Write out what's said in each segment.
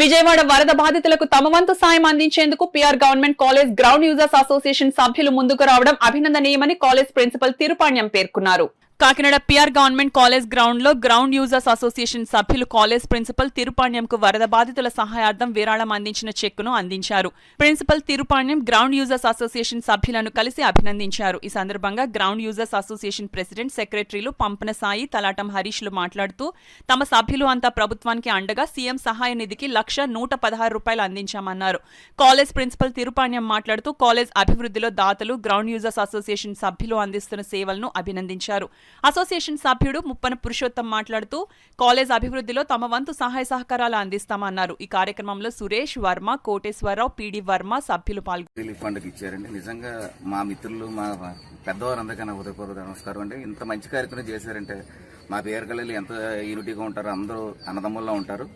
విజయవాడ వరద బాధితులకు తమ వంతు సాయం అందించేందుకు PR government college ground users association సభ్యులు ముందుకు రావడం అభినందనీయమని కాలేజ్ ప్రిన్సిపల్ తిరుపాణ్యం పేర్కొన్నారు. కాకినాడ పిఆర్ గవర్నమెంట్ కాలేజ్ గ్రౌండ్లో గ్రౌండ్ యూజర్స్ అసోసియేషన్ సభ్యులు కాలేజ్ ప్రిన్సిపల్ తిరుపాణ్యంకు వరద బాధితుల సహాయార్థం విరాళం అందించిన చెక్కును అందించారు. Principal Tirupanyam ground users association సభ్యులను కలిసి అభినందించారు. ఈ సందర్భంగా గ్రౌండ్ యూజర్స్ అసోసియేషన్ ప్రెసిడెంట్ సెక్రటరీలు పంపన సాయి తలాటం హరీష్లు మాట్లాడుతూ తమ సభ్యులు అంతా ప్రభుత్వానికి అండగా సీఎం సహాయ నిధికి లక్ష నూట పదహారు రూపాయలు అందించామన్నారు. కాలేజ్ ప్రిన్సిపల్ తిరుపాణ్యం మాట్లాడుతూ కాలేజ్ అభివృద్ధిలో దాతలు గ్రౌండ్ యూజర్స్ అసోసియేషన్ సభ్యులు అందిస్తున్న సేవలను అభినందించారు. అసోసియేషన్ సభ్యుడు ముప్పన పురుషోత్తం మాట్లాడుతూ కాలేజ్ అభివృద్ధిలో తమ వంతు సహాయ సహకారాలు అందిస్తామన్నారు. ఈ కార్యక్రమంలో సురేష్ వర్మ కోటేశ్వరరావు పిడి వర్మ సభ్యులు పాల్గొన్నారు ఇచ్చారండి. నిజంగా మా మిత్రులు మా పెద్దవారందరికీ హృదయపూర్వక నమస్కారం అండి. ఇంత మంచి కార్యక్రమం చేశారంటే మా పేరు కళలు ఎంత యూనిటీగా ఉంటారో అందరూ అన్నదమ్ముల్లో ఉంటారు.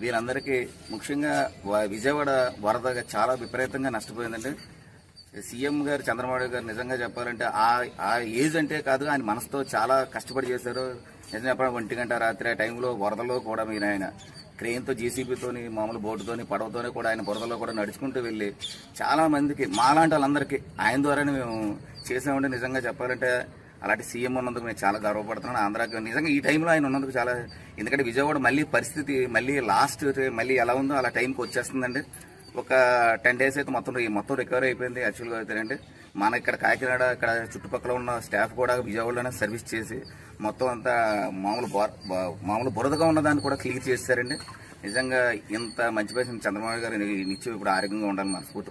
వీళ్ళందరికీ ముఖ్యంగా వ- విజయవాడ వరద చాలా విపరీతంగా నష్టపోయిందండి. సీఎం గారు చంద్రబాబు గారు నిజంగా చెప్పాలంటే ఆ ఆ ఏజ్ అంటే కాదు ఆయన మనసుతో చాలా కష్టపడి చేశారు. నిజం చెప్పడం ఒంటి గంట రాత్రి ఆ టైంలో వరదలో కూడా మీరు ఆయన క్రెయిన్తో జేసీబీతోని మామూలు బోటుతోని పడవతోని కూడా ఆయన బురదలో కూడా నడుచుకుంటూ వెళ్ళి చాలా మందికి మాలాంటి వాళ్ళందరికీ ఆయన ద్వారానే మేము చేసామంటే నిజంగా చెప్పాలంటే అలాంటి సీఎం ఉన్నందుకు నేను చాలా గర్వపడుతున్నాను ఆంధ్రాకి నిజంగా ఈ టైంలో ఆయన ఉన్నందుకు చాలా ఎందుకంటే విజయవాడ మళ్ళీ పరిస్థితి మళ్ళీ లాస్ట్ మళ్ళీ ఎలా ఉందో అలా టైంకి వచ్చేస్తుందండి. ఒక టెన్ డేస్ అయితే మొత్తం ఈ మొత్తం రికవర్ అయిపోయింది. యాక్చువల్గా అయితేనండి మన ఇక్కడ కాకినాడ ఇక్కడ చుట్టుపక్కల ఉన్న స్టాఫ్ కూడా విజయవాడలోనే సర్వీస్ చేసి మొత్తం అంతా మామూలు మామూలు బురదగా ఉన్న దాన్ని కూడా క్లియర్ చేశారండి నిజంగా ఇంత మంచి పేషెంట్ చంద్రబాబు గారు నిత్యం ఇప్పుడు ఆరోగ్యంగా ఉండాలని మనస్ఫూర్తి